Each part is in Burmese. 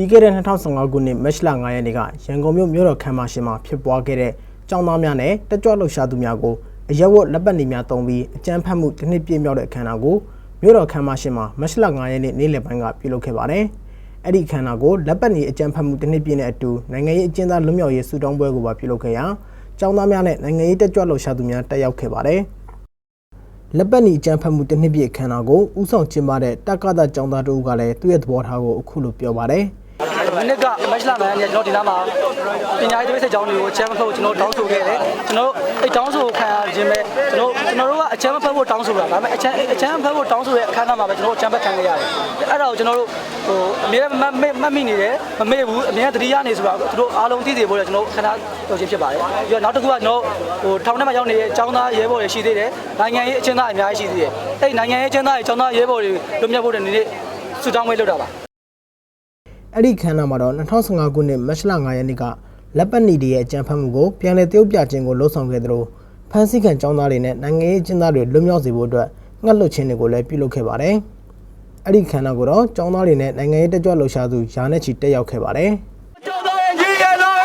ပြီးခဲ့တဲ့2015ခုနှစ်မတ်လ9ရက်နေ့ကရန်ကုန်မြို့မြို့တော်ခမ်းမရှင်မှာဖြစ်ပွားခဲ့တဲ့ចောင်းသားများနဲ့တက်ကြွလှုပ်ရှားသူများကိုအရက်ဝတ်လက်ပတ်နေများတုံးပြီးအကြမ်းဖက်မှုတစ်နှစ်ပြည့်မြောက်တဲ့အခမ်းအနားကိုမြို့တော်ခမ်းမရှင်မှာမတ်လ9ရက်နေ့နေ့လယ်ပိုင်းကပြုလုပ်ခဲ့ပါတယ်။အဲ့ဒီအခမ်းအနားကိုလက်ပတ်နေအကြမ်းဖက်မှုတစ်နှစ်ပြည့်နဲ့အတူနိုင်ငံရေးအကျဉ်းသားလွတ်မြောက်ရေးဆုတောင်းပွဲကိုပါပြုလုပ်ခဲ့ရာចောင်းသားများနဲ့နိုင်ငံရေးတက်ကြွလှုပ်ရှားသူများတက်ရောက်ခဲ့ပါတယ်။လက်ပတ်နီအကြမ်းဖက်မှုတစ်နှစ်ပြည့်အခမ်းအနားကိုဥဆောင်ကျင်းပတဲ့တက္ကသကျောင်းသားတို့ကလည်းသူ့ရဲ့သဘောထားကိုအခုလိုပြောပါတယ် ဒီနေ့ကမတ်လ9ရက်နေ့ကျွန်တော်ဒီနားမှာပညာရေးတပည့်စစ်ကြောင်းတွေကိုချမ်းမဖတ်ဖို့ကျွန်တော်တောင်းဆိုခဲ့တယ်ကျွန်တော်အဲ့တောင်းဆိုခံရခြင်းပဲကျွန်တော်ကျွန်တော်တို့ကအချမ်းမဖတ်ဖို့တောင်းဆိုတာဒါပေမဲ့အချမ်းအချမ်းမဖတ်ဖို့တောင်းဆိုတဲ့အခမ်းအနားမှာပဲကျွန်တော်တို့ချမ်းဖတ်ခံခဲ့ရတယ်အဲ့ဒါကိုကျွန်တော်တို့ဟိုအမြဲမမမမိနေတယ်မမေ့ဘူးအမြဲတတိယနေဆိုတာသူတို့အားလုံးသိစေဖို့လည်းကျွန်တော်ခဏပြောချင်းဖြစ်ပါတယ်ပြီးတော့နောက်တစ်ခုကကျွန်တော်ဟိုထောင်ထဲမှာရောက်နေတဲ့ចောင်းသားရဲဘော်တွေရှိသေးတယ်နိုင်ငံရေးအချင်းသားအများကြီးရှိသေးတယ်အဲ့နိုင်ငံရေးအချင်းသားတွေចောင်းသားရဲဘော်တွေလွတ်မြောက်ဖို့တဲ့နေ့နေ့ဆူတောင်းဝဲလုပ်တာပါ။ အဲ့ဒီအခမ်းအနားမှာတော့2015ခုနှစ်မတ်လ9ရက်နေ့ကလက်ပတ်နီတွေရဲ့အကြမ်းဖက်မှုကိုပြန်လည်တရုပ်ပြခြင်းကိုလှုံ့ဆော်ခဲ့သလိုဖမ်းဆီးခံကျောင်းသားတွေနဲ့နိုင်ငံရေးအကျဉ်းသားတွေလွတ်မြောက်စေဖို့အတွက်ငှက်လွတ်ခြင်းတွေကိုလည်းပြုလုပ်ခဲ့ပါတယ်။အဲ့ဒီအခမ်းအနားကိုတော့ကျောင်းသားတွေနဲ့နိုင်ငံရေးတက်ကြွလှုပ်ရှားသူယာနဲ့ချီတက်ရောက်ခဲ့ပါတယ်။ ကျောင်းသားရဲ့ကြီးရဲ့လို့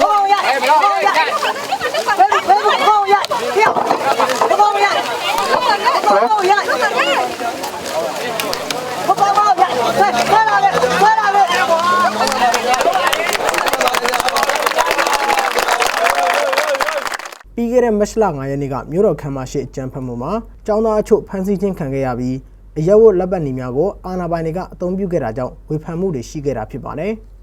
ဘောရဘောရဘယ်ဘယ်ဘောရဟဲ့ဘောရဘောရဘောဘောရဆဲဆဲလာလေဆဲလာလေ ပြီးခဲ့တဲ့မတ်လ9ရက်နေ့ကမြို့တော်ခမ်းမရှိအကြမ်းဖက်မှုမှာចောင်းသားအချို့ဖမ်းဆီးခြင်းခံခဲ့ရပြီးအရက်ဝတ်လက်ပတ်နေများကိုအာဏာပိုင်တွေကအုံပြုခဲ့တာကြောင့်ဝေဖန်မှုတွေရှိခဲ့တာဖြစ်ပါတယ်။